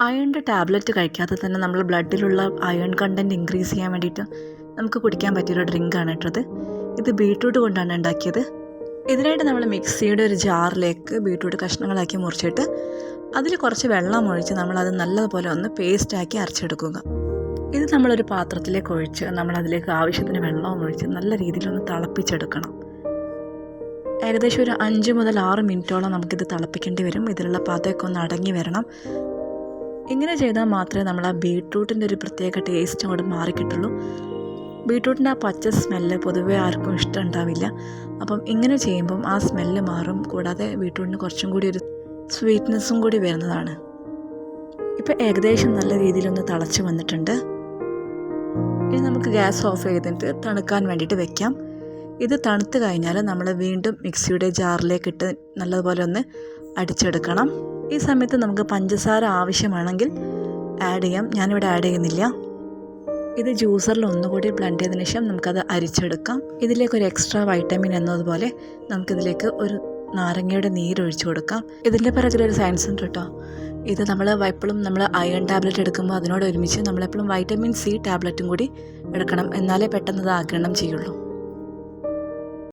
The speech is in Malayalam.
അയണിന്റെ ടാബ്ലറ്റ് കഴിക്കാതെ തന്നെ നമ്മൾ ബ്ലഡിലുള്ള അയൺ കണ്ടന്റ് ഇൻക്രീസ് ചെയ്യാൻ വേണ്ടിയിട്ട് നമുക്ക് കുടിക്കാൻ പറ്റിയൊരു ഡ്രിങ്കാണ് കേട്ടത് ഇത്. ബീട്രൂട്ട് കൊണ്ടാണ് ഉണ്ടാക്കിയത്. ഇതിനായിട്ട് നമ്മൾ മിക്സിയുടെ ഒരു ജാറിലേക്ക് ബീട്രൂട്ട് കഷ്ണങ്ങളാക്കി മുറിച്ചിട്ട് അതിൽ കുറച്ച് വെള്ളം ഒഴിച്ച് നമ്മളത് നല്ലതുപോലെ ഒന്ന് പേസ്റ്റാക്കി അരച്ചെടുക്കുക. ഇത് നമ്മളൊരു പാത്രത്തിലേക്ക് ഒഴിച്ച് നമ്മളതിലേക്ക് ആവശ്യത്തിന് വെള്ളവും ഒഴിച്ച് നല്ല രീതിയിലൊന്ന് തിളപ്പിച്ചെടുക്കണം. ഏകദേശം ഒരു അഞ്ച് മുതൽ ആറ് മിനിറ്റോളം നമുക്കിത് തിളപ്പിക്കേണ്ടി വരും. ഇതിലുള്ള പതയൊക്കെ ഒന്ന് അടങ്ങി വരണം. ഇങ്ങനെ ചെയ്താൽ മാത്രമേ നമ്മൾ ആ ബീട്രൂട്ടിന്റെ ഒരു പ്രത്യേക ടേസ്റ്റ് അങ്ങോട്ട് മാറിക്കിട്ടുള്ളൂ. ബീട്രൂട്ടിന്റെ ആ പച്ച സ്മെല്ല് പൊതുവേ ആർക്കും ഇഷ്ടം ഉണ്ടാവില്ല. അപ്പം ഇങ്ങനെ ചെയ്യുമ്പം ആ സ്മെല്ല് മാറും. കൂടാതെ ബീട്രൂട്ടിന് കുറച്ചും കൂടി ഒരു സ്വീറ്റ്നെസ്സും കൂടി വരുന്നതാണ്. ഇപ്പം ഏകദേശം നല്ല രീതിയിലൊന്ന് തിളച്ച് വന്നിട്ടുണ്ട്. ഇനി നമുക്ക് ഗ്യാസ് ഓഫ് ചെയ്തിട്ട് തണുക്കാൻ വേണ്ടിയിട്ട് വെക്കാം. ഇത് തണുത്ത് കഴിഞ്ഞാൽ നമ്മൾ വീണ്ടും മിക്സിയുടെ ജാറിലേക്ക് ഇട്ട് നല്ലതുപോലെ ഒന്ന് അടിച്ചെടുക്കണം. ഈ സമയത്ത് നമുക്ക് പഞ്ചസാര ആവശ്യമാണെങ്കിൽ ആഡ് ചെയ്യാം. ഞാനിവിടെ ആഡ് ചെയ്യുന്നില്ല. ഇത് ജ്യൂസറിൽ ഒന്നുകൂടി ബ്ലെൻഡ് ചെയ്തതിന് ശേഷം നമുക്കത് അരിച്ചെടുക്കാം. ഇതിലേക്ക് ഒരു എക്സ്ട്രാ വൈറ്റമിൻ എന്നതുപോലെ നമുക്കിതിലേക്ക് ഒരു നാരങ്ങയുടെ നീരൊഴിച്ചു കൊടുക്കാം. ഇതിന്റെ ഒരു സയൻസ് ഉണ്ട് കേട്ടോ. ഇത് നമ്മൾ എപ്പോഴും നമ്മൾ അയൺ ടാബ്ലറ്റ് എടുക്കുമ്പോൾ അതിനോട് ഒരുമിച്ച് നമ്മളെപ്പോഴും വൈറ്റമിൻ സി ടാബ്ലറ്റും കൂടി എടുക്കണം. എന്നാലേ പെട്ടെന്ന് അത് ആഗിരണം ചെയ്യുള്ളൂ.